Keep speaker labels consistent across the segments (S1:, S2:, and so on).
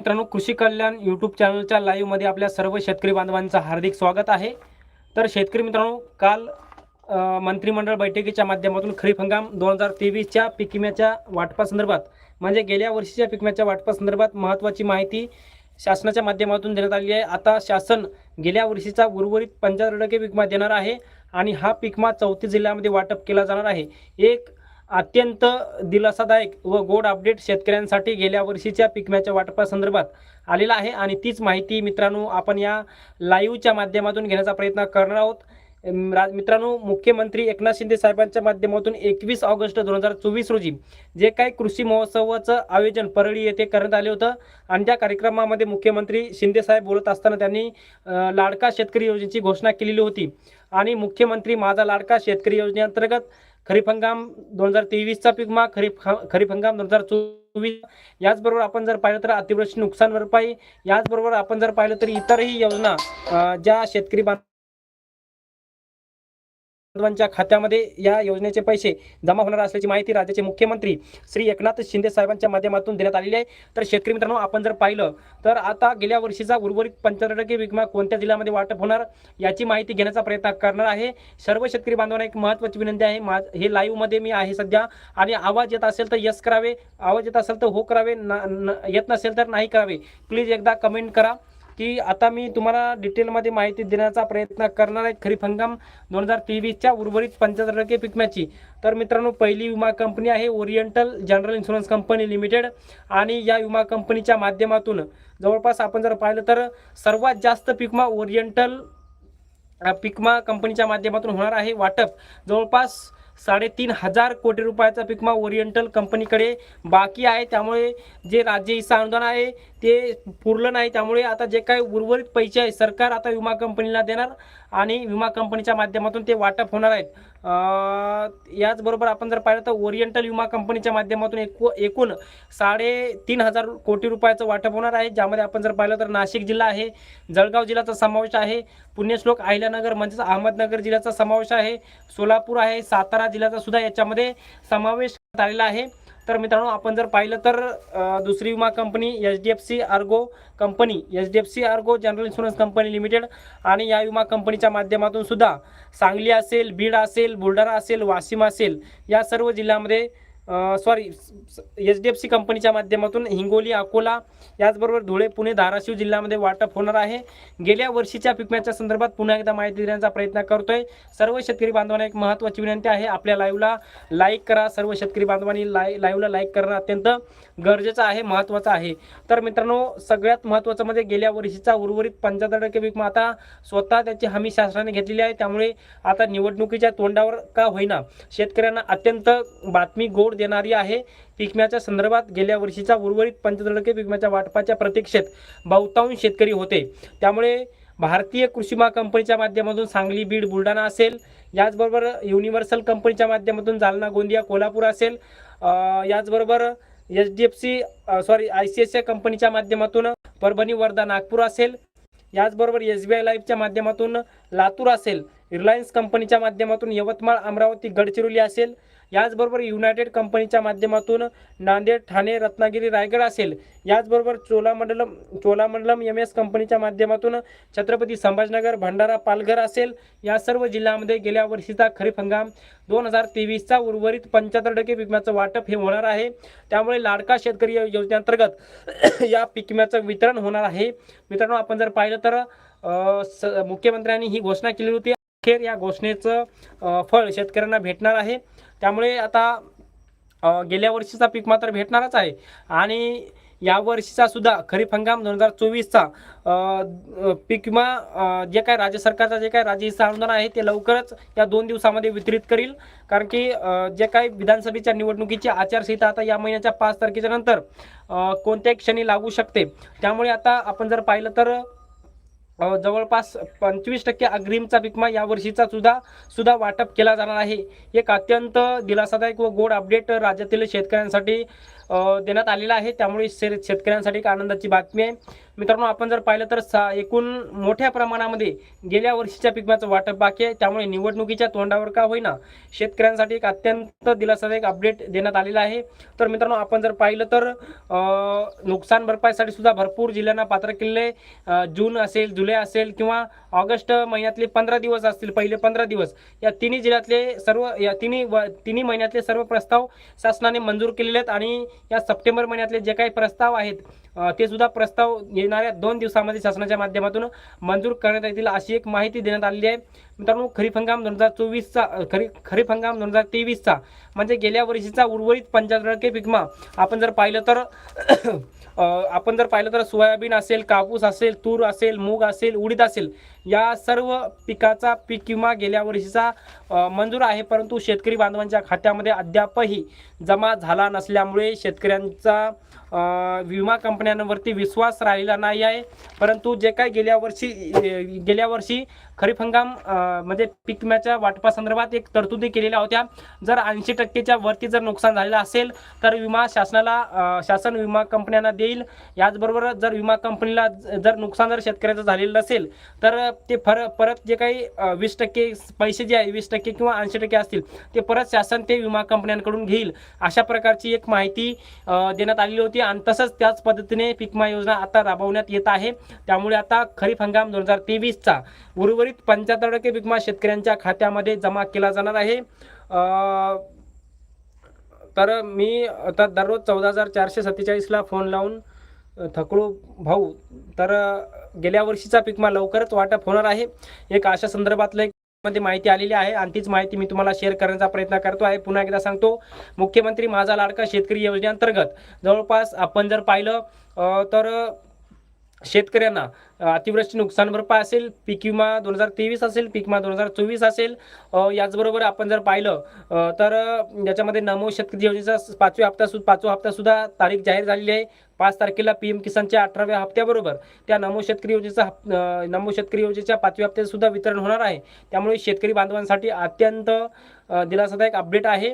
S1: मित्रांनो कृषी कल्याण यूट्यूब चॅनलच्या लाईव्हमध्ये आपल्या सर्व शेतकरी बांधवांचं हार्दिक स्वागत आहे. तर शेतकरी मित्रांनो काल मंत्रिमंडळ बैठकीच्या माध्यमातून खरीप हंगाम दोन हजार तेवीसच्या पिकम्याच्या वाटपासंदर्भात म्हणजे गेल्या वर्षीच्या पिकम्याच्या वाटपासंदर्भात महत्त्वाची माहिती शासनाच्या माध्यमातून देण्यात आली आहे. आता शासन गेल्या वर्षीचा उर्वरित पंच्याहत्तर टक्के पिकमा देणार आहे आणि हा पिकमा चौथी चौतीस जिल्ह्यामध्ये वाटप केला जाणार आहे. एक अत्यंत दिलासादायक व गोड अपडेट शेतकऱ्यांसाठी गेल्या वर्षीच्या पिकम्याच्या वाटपासंदर्भात आलेला आहे आणि तीच माहिती मित्रांनो आपण या लाईव्हच्या माध्यमातून घेण्याचा प्रयत्न करणार आहोत. मित्रांनो मुख्यमंत्री एकनाथ शिंदे साहेबांच्या माध्यमातून एकवीस ऑगस्ट दोन हजार चोवीस रोजी जे काही कृषी महोत्सवाचं आयोजन परळी येथे करण्यात आले होतं आणि त्या कार्यक्रमामध्ये मुख्यमंत्री शिंदे साहेब बोलत असताना त्यांनी लाडका शेतकरी योजनेची घोषणा केलेली होती. आणि मुख्यमंत्री माझा लाडका शेतकरी योजनेअंतर्गत खरीप हंगाम दोन हजार तेवीसचा पीक विमा खरीप खरीप हंगाम दोन हजार चोवीस. याचबरोबर आपण जर पाहिलं तर अतिवृष्टी नुकसान भरपाई याचबरोबर आपण जर पाहिलं तर इतरही योजना ज्या शेतकरी बांध- खात्यामध्ये या योजनेचे पैसे जमा होणार असल्याची माहिती राज्याचे मुख्यमंत्री श्री एकनाथ शिंदे साहेबांच्या माध्यमातून देण्यात आलेली आहे. तर शेतकरी मित्रांनो आपण जर पाहिलं तर आता गेल्या वर्षीचा उर्वरित पंच्याहत्तर टक्के विमा कोणत्या जिल्ह्यामध्ये वाटप होणार याची माहिती घेण्याचा प्रयत्न करणार आहे. सर्व शेतकरी बांधवांना एक महत्त्वाची विनंती आहे. मा हे लाईव्हमध्ये मी आहे सध्या. आणि आवाज येत असेल तर यस करावे आवाज येत असेल तर हो करावे न- येत नसेल तर नाही करावे. प्लीज एकदा कमेंट करा. की आता मी तुम्हाला डिटेलमध्ये माहिती देण्याचा प्रयत्न करणार आहे. खरीप हंगाम दोन हजार तेवीसच्या उर्वरित पंच्याहत्तर टक्के पिकम्याची तर मित्रांनो पहिली विमा कंपनी आहे Oriental General Insurance Company Limited. आणि या विमा कंपनीच्या माध्यमातून जवळपास आपण जर पाहिलं तर सर्वात जास्त पिकमा ओरिएंटल पिकमा कंपनीच्या माध्यमातून होणार आहे वाटप. जवळपास साडेतीन हजार कोटी रुपयाचा पिकमा ओरिएंटल कंपनीकडे बाकी आहे. त्यामुळे जे राज्य हिस्सा अनुदान आहे ते पुरलं नाही. त्यामुळे आता जे काही उर्वरित पैसे आहे सरकार आता विमा कंपनीला देणार आणि विमा कंपनीच्या माध्यमातून ते वाटप होणार आहेत. याचबरोबर आपण जर पाहिलं तर ओरिएंटल विमा कंपनीच्या माध्यमातून एकू एकूण साडेतीन हजार कोटी रुपयाचं वाटप होणार आहे. ज्यामध्ये आपण जर पाहिलं तर नाशिक जिल्हा आहे जळगाव जिल्ह्याचा समावेश आहे पुण्यश्लोक अहिल्यानगर म्हणजेच अहमदनगर जिल्ह्याचा समावेश आहे सोलापूर आहे सातारा जिल्ह्याचा सुद्धा याच्यामध्ये समावेश आलेला आहे. तर मित्रांनो आपण जर पाहिलं तर दुसरी विमा company H D F C Ergo company H D F C Ergo General Insurance Company Limited आणि या विमा कंपनीच्या माध्यमातून सुद्धा सांगली असेल बीड असेल बुलढाणा असेल वाशिम असेल या सर्व जिल्ह्यामध्ये sorry H D F C कंपनीच्या माध्यमातून हिंगोली अकोला याचबरोबर धुळे पुणे धाराशिव जिल्ह्यामध्ये वाटप होणार आहे. गेल्या वर्षीच्या पिकम्याच्या संदर्भात पुन्हा एकदा माहिती देण्याचा प्रयत्न करतोय. सर्व शेतकरी बांधवांना एक महत्त्वाची विनंती आहे. आपल्या लाईव्हला लाईक करा. सर्व शेतकरी बांधवांनी लाय लाईव्हला लाईक करणं अत्यंत गरजेचं आहे महत्त्वाचं आहे. तर मित्रांनो सगळ्यात महत्त्वाचं म्हणजे गेल्या वर्षीचा उर्वरित पंच्याहत्तर टक्के पिकमा आता स्वतः त्याची हमी शासनाने घेतलेली आहे. त्यामुळे आता निवडणुकीच्या तोंडावर का होईना शेतकऱ्यांना अत्यंत बातमी गोड देणारी आहे. पिकम्याच्या संदर्भात गेल्या वर्षीचा उर्वरित पंच्याहत्तर पिकम्याच्या वाटपाच्या प्रतीक्षेत बहुतांश शेतकरी होते. त्यामुळे भारतीय कृषी कंपनीच्या माध्यमातून सांगली बीड बुलढाणा असेल याचबरोबर युनिव्हर्सल कंपनीच्या माध्यमातून जालना गोंदिया कोल्हापूर असेल याचबरोबर H D F C sorry I C S I कंपनीच्या माध्यमातून परभणी वर्धा नागपूर असेल. याचबरोबर एस बी आय लाईफच्या माध्यमातून लातूर असेल. रिलायन्स कंपनीच्या माध्यमातून यवतमाळ अमरावती गडचिरोली असेल. याचबरोबर युनायटेड कंपनीच्या माध्यमातून नांदेड ठाणे रत्नागिरी रायगड असेल. याचबरोबर चोलामंडलम चोलामंडलम एम एस कंपनीच्या माध्यमातून छत्रपती संभाजनगर भंडारा पालघर असेल. या सर्व जिल्ह्यामध्ये गेल्या वर्षीचा खरीप हंगाम दोन हजार तेवीसचा उर्वरित पंच्याहत्तर टक्के पिकम्याचं वाटप हे होणार आहे. त्यामुळे लाडका शेतकरी योजनेअंतर्गत या पिकम्याचं वितरण होणार आहे. मित्रांनो आपण जर पाहिलं तर स- मुख्यमंत्र्यांनी ही घोषणा केली होती. अखेर या घोषणेचं फळ शेतकऱ्यांना भेटणार आहे. त्यामुळे आता गेल्या वर्षीचा पीक मात्र भेटणारच आहे. आणि या वर्षीचा सुद्धा खरीप हंगाम दोन हजार चोवीसचा पीक विमा जे काय राज्य सरकारचा जे काय राज्य हिस्सा अनुदान आहे ते लवकरच या दोन दिवसामध्ये वितरित करील. कारण की जे काही विधानसभेच्या निवडणुकीची आचारसंहिता आता या महिन्याच्या पाच तारखेच्या नंतर कोणत्याही क्षणी लागू शकते. त्यामुळे आता आपण जर पाहिलं तर जवळपास पंचवीस टक्के अग्रिमचा विकमा या वर्षीचा सुद्धा सुद्धा वाटप केला जाणार आहे. एक अत्यंत दिलासादायक व गोड अपडेट राज्यातील शेतकऱ्यांसाठी देण्यात आलेला आहे. त्यामुळे शेर शेतकऱ्यांसाठी एक आनंदाची बातमी आहे. मित्रांनो आपण जर पाहिलं तर सा एकूण मोठ्या प्रमाणामध्ये गेल्या वर्षीच्या पिकम्याचं वाटप बाकी आहे. त्यामुळे निवडणुकीच्या तोंडावर का होईना शेतकऱ्यांसाठी एक अत्यंत दिलासादायक अपडेट देण्यात आलेला आहे. तर मित्रांनो आपण जर पाहिलं तर नुकसान भरपाईसाठी सुद्धा भरपूर जिल्ह्यांना पात्र केलेले जून असेल जुलै असेल किंवा ऑगस्ट महिन्यातले पंधरा दिवस असतील पहिले पंधरा दिवस या तिन्ही जिल्ह्यातले सर्व या तिन्ही व तिन्ही महिन्यातले सर्व प्रस्ताव शासनाने मंजूर केलेले आहेत आणि या सप्टेंबर महिन्यातले जे काही प्रस्ताव आहेत ते सुद्धा प्रस्ताव येणाऱ्या दोन दिवसामध्ये शासनाच्या माध्यमातून मंजूर करण्यात येतील अशी एक माहिती देण्यात आलेली आहे. मित्रांनो खरीप हंगाम दोन हजार चोवीसचा खरी खरीप हंगाम दोन हजार तेवीसचा म्हणजे गेल्या वर्षीचा उर्वरित पंच्याहत्तर टक्के पिकमा. आपण जर पाहिलं तर आपण जर पाहिलं तर सोयाबीन असेल कापूस असेल तूर असेल मूग असेल उडीद असेल या सर्व पिकाचा पीक किंवा गेल्या वर्षीचा मंजूर आहे. परंतु शेतकरी बांधवांच्या खात्यामध्ये अद्यापही जमा झाला नसल्यामुळे शेतकऱ्यांचा विमा कंपन्यांवरती विश्वास राहिला नाही आहे. परंतु जे काय गेल्या वर्षी गेल्या वर्षी खरीप हंगाम म्हणजे पीक विम्याच्या वाटपासंदर्भात एक तरतुदी केलेल्या होत्या. जर ऐंशी टक्केच्या वरती जर नुकसान झालेलं असेल तर विमा शासनाला शासन विमा कंपन्यांना देईल. याचबरोबर जर विमा कंपनीला जर नुकसान जर शेतकऱ्याचं झालेलं असेल तर ते फर परत जे काही वीस टक्के पैसे जे आहे वीस टक्के किंवा ऐंशी टक्के असतील ते परत शासन ते विमा कंपन्यांकडून घेईल. अशा प्रकारची एक माहिती देण्यात आलेली होती. आणि तसंच त्याच पद्धतीने पीक विमा योजना आता राबवण्यात येत आहे. त्यामुळे आता खरीप हंगाम दोन हजार तेवीसचा उर्वरित पंच्याहत्तर टक्के पीक विमा शेतकऱ्यांच्या खात्यामध्ये जमा केला जाणार आहे. तर मी आता दररोज चौदा हजार चारशे सत्तेचाळीसला फोन लावून थकळू भाऊ तर गेल्या वर्षीचा पीकमा लवकरच वाटप होणार आहे. एक अशा संदर्भातलं मध्ये माहिती आलेली आहे. आणि तीच माहिती मी तुम्हाला शेअर करण्याचा प्रयत्न करतो आहे. पुन्हा एकदा सांगतो मुख्यमंत्री माझा लाडका शेतकरी योजनेअंतर्गत जवळपास आपण जर पाहिलं तर शेतकऱ्यांना अतिवृष्टी नुकसान भरपाई असेल पीक विमा दोन हजार तेवीस असेल पीक विमा दोन हजार चोवीस असेल याचबरोबर आपण जर पाहिलं तर याच्यामध्ये नमो शेतकरी योजनेचा पाचवी हप्ता सु पाचवा हप्तासुद्धा तारीख जाहीर झालेली आहे. पाच तारखेला पी एम किसानच्या अठराव्या हप्त्याबरोबर त्या नमो शेतकरी योजनेचा हप नमो शेतकरी योजनेच्या पाचव्या हप्त्यात सुद्धा वितरण होणार आहे. त्यामुळे शेतकरी बांधवांसाठी अत्यंत दिलासादायक अपडेट आहे.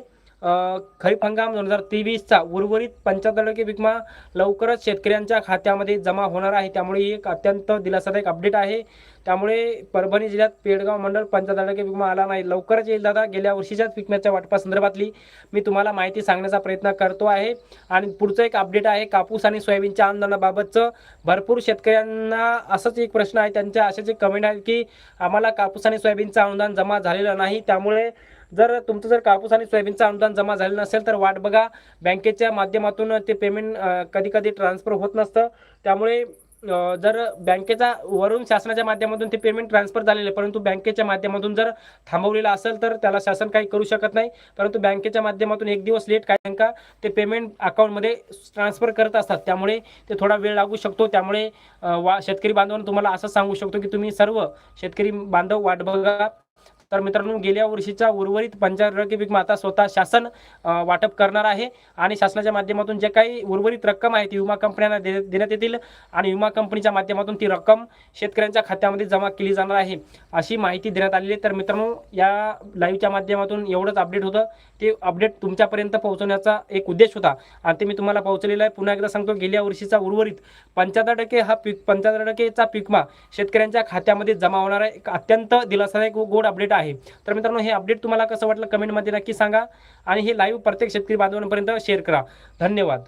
S1: खरीप हंगाम दोन हजार तेवीसचा उर्वरित पंच्याहत्तर टक्के विमा लवकरच शेतकऱ्यांच्या खात्यामध्ये जमा होणार आहे. त्यामुळे ही एक अत्यंत दिलासादायक अपडेट आहे. त्यामुळे परभणी जिल्ह्यात पेडगाव मंडळ पंच्याहत्तर टक्के विमा आला नाही. लवकरच येईल दादा. गेल्या वर्षीच्याच विकम्याच्या वाटपासंदर्भातली मी तुम्हाला माहिती सांगण्याचा प्रयत्न करतो आहे. आणि पुढचं एक अपडेट आहे. कापूस आणि सोयाबीनच्या अनुदानाबाबतचं. भरपूर शेतकऱ्यांना असंच एक प्रश्न आहे. त्यांच्या असेच एक कमेंट आहे की आम्हाला कापूस आणि सोयाबीनचं अनुदान जमा झालेलं नाही. त्यामुळे जर तुमचं जर कापूस आणि सोयाबीनचं अनुदान जमा झालं नसेल तर वाट बघा. बँकेच्या माध्यमातून ते पेमेंट कधी कधी ट्रान्सफर होत नसतं. त्यामुळे जर बँकेचा वरून शासनाच्या माध्यमातून ते पेमेंट ट्रान्सफर झालेलं आहे परंतु बँकेच्या माध्यमातून जर थांबवलेलं असेल तर त्याला शासन काही करू शकत नाही. परंतु बँकेच्या माध्यमातून एक दिवस लेट काय बँका ते पेमेंट अकाउंटमध्ये ट्रान्सफर करत असतात. त्यामुळे ते थोडा वेळ लागू शकतो. त्यामुळे वा शेतकरी बांधवांना तुम्हाला असं सांगू शकतो की तुम्ही सर्व शेतकरी बांधव वाट बघा. तर मित्रांनो गेल्या वर्षीचा उर्वरित पंच्याहत्तर टक्के पीक आता स्वतः शासन वाटप करणार आहे. आणि शासनाच्या माध्यमातून जे काही उर्वरित रक्कम आहे ती विमा कंपन्यांना दे देण्यात येतील आणि विमा कंपनीच्या माध्यमातून ती रक्कम शेतकऱ्यांच्या खात्यामध्ये जमा केली जाणार आहे अशी माहिती देण्यात आलेली आहे. तर मित्रांनो या लाईव्हच्या माध्यमातून एवढंच अपडेट होतं. ते अपडेट तुमच्यापर्यंत पोहोचवण्याचा एक उद्देश होता. आणि ते मी तुम्हाला पोहोचलेलं आहे. पुन्हा एकदा सांगतो गेल्या वर्षीचा उर्वरित पंच्याहत्तर टक्के हा पीक पंच्याहत्तर टक्केचा पीकमा शेतकऱ्यांच्या खात्यामध्ये जमा होणार आहे. एक अत्यंत दिलासादायक व गोड अपडेट आहे. तर मित्रांनो हे अपडेट तुम्हाला कसं वाटलं? कमेंटमध्ये नक्की सांगा आणि हे लाईव्ह प्रत्येक शेतकरी बांधवांपर्यंत शेअर करा. धन्यवाद.